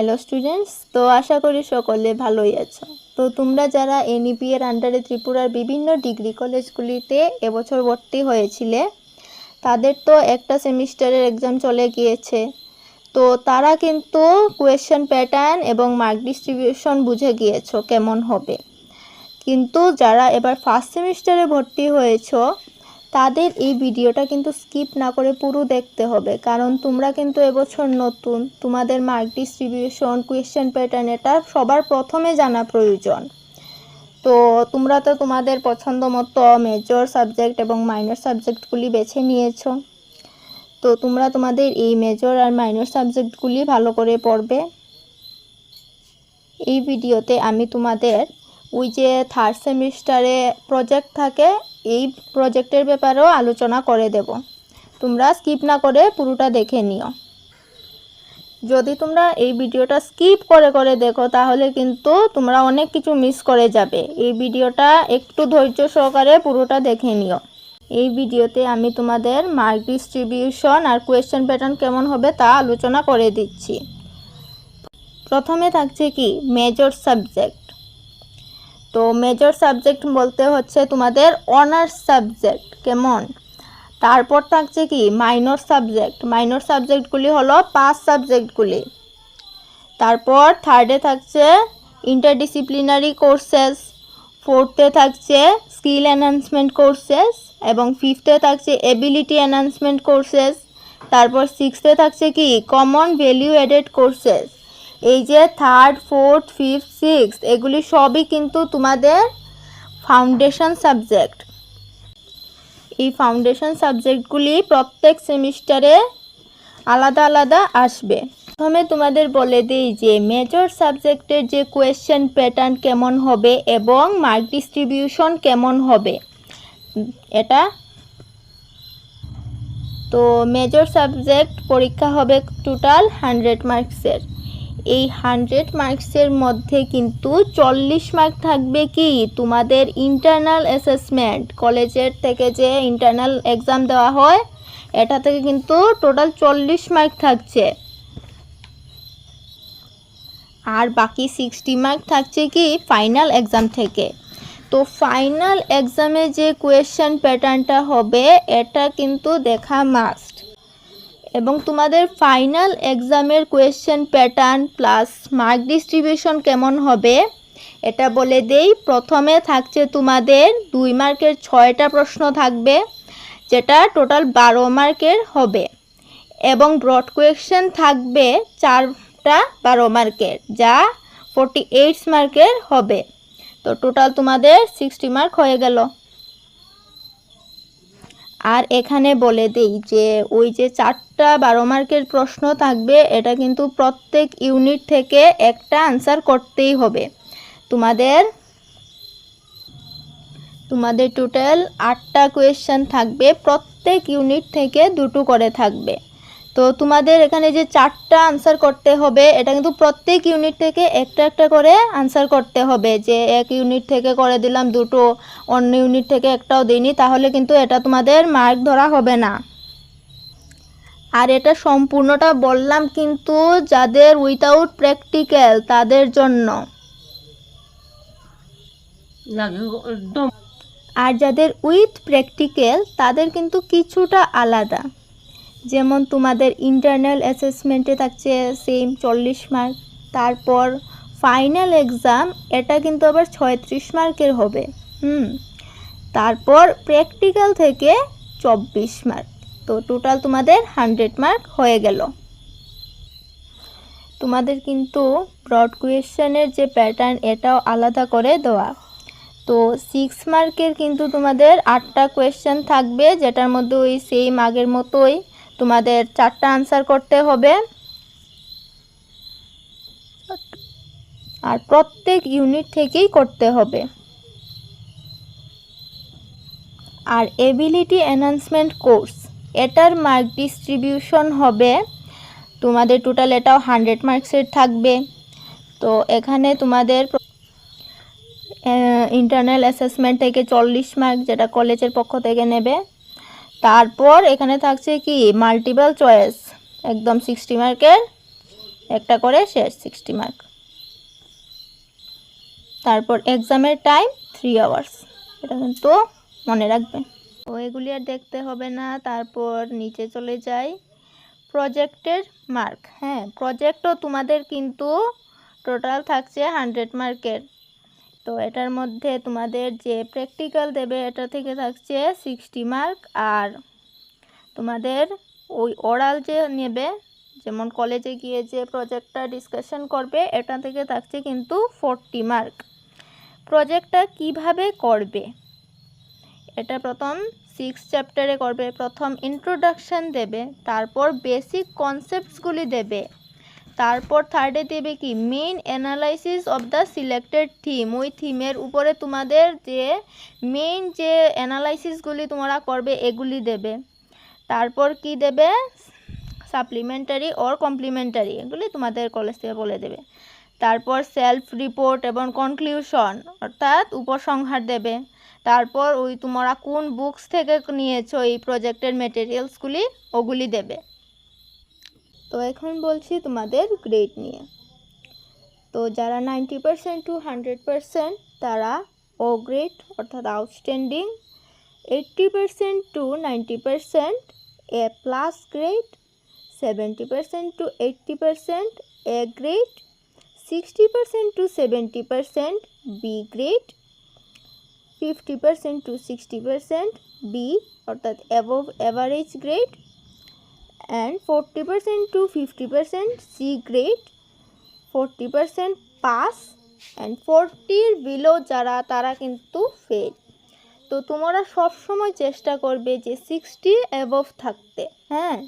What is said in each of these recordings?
Hello students তো আশা করি সকলে ভালোই আছো। তো তোমরা যারা এনইপি এর আন্ডারে ত্রিপুরার বিভিন্ন ডিগ্রি কলেজগুলিতে এবছর ভর্তি হয়েছিলে, তাদের তো একটা সেমিস্টারের এক্সাম চলে গিয়েছে। তো তারা কিন্তু কোয়েশ্চেন প্যাটার্ন এবং মার্ক ডিস্ট্রিবিউশন বুঝে গিয়েছো কেমন হবে। কিন্তু যারা এবার ফার্স্ট সেমিস্টারে ভর্তি হয়েছো তাদের এই ভিডিওটা কিন্তু স্কিপ না করে পুরো দেখতে হবে। কারণ তোমরা কিন্তু এবছর নতুন, তোমাদের মার্ক ডিস্ট্রিবিউশন কোয়েশ্চেন প্যাটার্ন এটা সবার প্রথমে জানা প্রয়োজন। তো তোমরা তো তোমাদের পছন্দ মতো মেজর সাবজেক্ট এবং মাইনর সাবজেক্টগুলি বেছে নিয়েছো। তো তোমরা তোমাদের এই মেজর আর মাইনর সাবজেক্টগুলি ভালো করে পড়বে। এই ভিডিওতে আমি তোমাদের ওই যে থার্ড সেমিস্টারে প্রজেক্ট থাকে এই প্রজেক্টের ব্যাপারেও আলোচনা করে দেব। তোমরা স্কিপ না করে পুরোটা দেখে নিও। যদি তোমরা এই ভিডিওটা স্কিপ করে করে দেখো, তাহলে কিন্তু তোমরা অনেক কিছু মিস করে যাবে। এই ভিডিওটা একটু ধৈর্য সহকারে পুরোটা দেখে নিও। এই ভিডিওতে আমি তোমাদের মার্ক ডিস্ট্রিবিউশন আর কোয়েশ্চেন প্যাটার্ন কেমন হবে তা আলোচনা করে দিচ্ছি। প্রথমে থাকছে কি? মেজর সাবজেক্ট তো মেজর সাবজেক্ট বলতে হচ্ছে তোমাদের অনার্স সাবজেক্ট কেমন? তারপর থাকছে কি? মাইনর সাবজেক্ট মাইনর সাবজেক্টগুলি হলো পাঁচ সাবজেক্টগুলি তারপর থার্ডে থাকছে ইন্টারডিসিপ্লিনারি কোর্সেস ফোর্থে থাকছে স্কিল এনহান্সমেন্ট কোর্সেস এবং ফিফথে থাকছে এবিলিটি এনহান্সমেন্ট কোর্সেস তারপর সিক্সথে থাকছে কি? কমন ভ্যালিউ এডেড কোর্সেস এই যে থার্ড ফোর্থ ফিফথ সিক্স এগুলি সবই কিন্তু তোমাদের ফাউন্ডেশন সাবজেক্ট এই ফাউন্ডেশন সাবজেক্টগুলি প্রত্যেক সেমিস্টারে আলাদা আলাদা আসবে। প্রথমে তোমাদের বলে দিই যে মেজর সাবজেক্টের যে কোয়েশ্চেন প্যাটার্ন কেমন হবে এবং মার্ক ডিস্ট্রিবিউশন কেমন হবে। এটা তো মেজর সাবজেক্ট পরীক্ষা হবে টোটাল হান্ড্রেড মার্কসের এই হান্ড্রেড মার্কসের মধ্যে কিন্তু চল্লিশ মার্ক থাকবে কি? তোমাদের ইন্টারনাল অ্যাসেসমেন্ট কলেজের থেকে যে ইন্টারনাল এক্সাম দেওয়া হয়, এটা থেকে কিন্তু টোটাল চল্লিশ মার্ক থাকছে। আর বাকি সিক্সটি মার্ক থাকছে কি? ফাইনাল এক্সাম থেকে। তো ফাইনাল এক্সামে যে কোয়েশ্চেন প্যাটার্নটা হবে, এটা কিন্তু দেখা মাস্ট এবং তোমাদের ফাইনাল এক্সামের question pattern plus mark distribution কেমন হবে? এটা বলে দেই, প্রথমে থাকছে তোমাদের দুই মার্কের ছয়টা প্রশ্ন থাকবে, যেটা টোটাল বারো মার্কের হবে। এবং ব্রড কোয়েশ্চেন থাকবে চারটা বারো মার্কের যা ফোরটি এইট মার্কের হবে। তো টোটাল তোমাদের সিক্সটি মার্ক হয়ে গেল। আর এখানে বলে দেই যে, ওই যে চারটা বারো মার্কের প্রশ্ন থাকবে, এটা কিন্তু প্রত্যেক ইউনিট থেকে একটা আনসার করতেই হবে। তোমাদের তোমাদের টোটাল আটটা কোয়েশ্চেন থাকবে, প্রত্যেক ইউনিট থেকে দুটো করে থাকবে। তো তোমাদের এখানে যে চারটা আনসার করতে হবে এটা কিন্তু প্রত্যেক ইউনিট থেকে একটা একটা করে আনসার করতে হবে। যে এক ইউনিট থেকে করে দিলাম দুটো অন্য ইউনিট থেকে একটাও দিইনি তাহলে কিন্তু এটা তোমাদের মার্ক ধরা হবে না। আর এটা সম্পূর্ণটা বললাম কিন্তু যাদের উইথাউট প্র্যাকটিক্যাল তাদের জন্য। একদম। আর যাদের উইথ প্র্যাকটিক্যাল তাদের কিন্তু কিছুটা আলাদা। যেমন তোমাদের ইন্টারনাল অ্যাসেসমেন্টে থাকছে সেম চল্লিশ মার্ক তারপর ফাইনাল এক্সাম এটা কিন্তু আবার ছয়ত্রিশ মার্কের হবে, হুম? তারপর প্র্যাকটিক্যাল থেকে চব্বিশ মার্ক তো টোটাল তোমাদের হান্ড্রেড মার্ক হয়ে গেল। তোমাদের কিন্তু ব্রড কোয়েশ্চেনের যে প্যাটার্ন এটাও আলাদা করে দেওয়া। তো সিক্স মার্কের কিন্তু তোমাদের আটটা কোয়েশ্চেন থাকবে, যেটার মধ্যে ওই সেম আগের মতোই তোমাদের চারটা আনসার করতে হবে। আর প্রত্যেক ইউনিট থেকেই করতে হবে। আর এবিলিটি এনহান্সমেন্ট কোর্স এটার মার্ক ডিস্ট্রিবিউশন হবে। তোমাদের টোটাল এটাও হান্ড্রেড মার্কসের থাকবে। তো এখানে তোমাদের ইন্টারনাল অ্যাসেসমেন্ট থেকে চল্লিশ মার্ক যেটা কলেজের পক্ষ থেকে নেবে। তারপর এখানে থাকছে কি? মাল্টিপল চয়েস একদম সিক্সটি মার্কের একটা করে শেষ সিক্সটি মার্ক। তারপর এক্সামের টাইম থ্রি আওয়ার্স এটা কিন্তু মনে রাখবেন। তো এগুলি আর দেখতে হবে না। তারপর নিচে চলে যাই। প্রজেক্টের মার্ক হ্যাঁ প্রজেক্টও তোমাদের কিন্তু টোটাল থাকছে হান্ড্রেড মার্কের। তো এটার মধ্যে তোমাদের যে প্র্যাকটিক্যাল দেবে এটা থেকে থাকছে সিক্সটি মার্ক আর তোমাদের ওই ওরাল যে নেবে, যেমন কলেজে গিয়ে যে প্রজেক্টটা ডিসকাশন করবে, এটা থেকে থাকছে কিন্তু ফোরটি মার্ক প্রজেক্টটা কীভাবে করবে? এটা প্রথম সিক্স চ্যাপ্টারে করবে, প্রথম ইন্ট্রোডাকশান দেবে, তারপর বেসিক কনসেপ্টসগুলি দেবে। তারপর থার্ডে দেবে কি? Main analysis of the selected theme ওই থিমের উপরে তোমাদের যে মেইন যে অ্যানালাইসিসগুলি তোমরা করবে, এগুলি দেবে। তারপর কি দেবে? সাপ্লিমেন্টারি ওর কমপ্লিমেন্টারি এগুলি তোমাদের কলেজ থেকে বলে দেবে। তারপর সেলফ রিপোর্ট এবং কনক্লিউশন অর্থাৎ উপসংহার দেবে। তারপর ওই তোমরা কোন বুকস থেকে নিয়েছো, এই প্রজেক্টের মেটেরিয়ালসগুলি ওগুলি দেবে। তো এখন বলছি তোমাদের গ্রেড নিয়ে। তো যারা ninety percent to hundred percent তারা ও গ্রেড অর্থাৎ outstanding eighty percent to ninety percent A plus grade seventy percent to eighty percent A grade sixty percent to seventy percent B grade fifty percent to sixty percent B অর্থাৎ above average grade to fifty percent C grade forty percent pass and ফোরটির below যারা, তারা কিন্তু fail তো তোমরা সবসময় চেষ্টা করবে যে সিক্সটি অ্যাবভ থাকতে হ্যাঁ?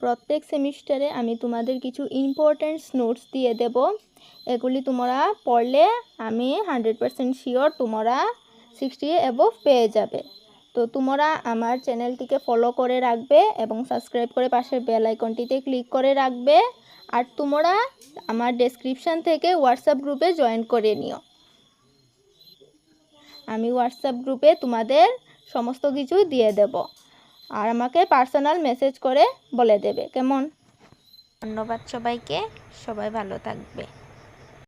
প্রত্যেক সেমিস্টারে আমি তোমাদের কিছু ইম্পর্ট্যান্টস নোটস দিয়ে দেব। এগুলি তোমরা পড়লে আমি হান্ড্রেড পার্সেন্ট শিওর তোমরা সিক্সটি অ্যাবভ পেয়ে যাবে। তো তোমরা আমার চ্যানেলটিকে ফলো করে রাখবে এবং সাবস্ক্রাইব করে পাশের বেল আইকনটিতে ক্লিক করে রাখবে। আর তোমরা আমার ডেসক্রিপশান থেকে হোয়াটসঅ্যাপ গ্রুপে জয়েন করে নিও। আমি হোয়াটসঅ্যাপ গ্রুপে তোমাদের সমস্ত কিছু দিয়ে দেব। আর আমাকে পার্সোনাল মেসেজ করে বলে দেবে। কেমন? ধন্যবাদ সবাইকে। সবাই ভালো থাকবে।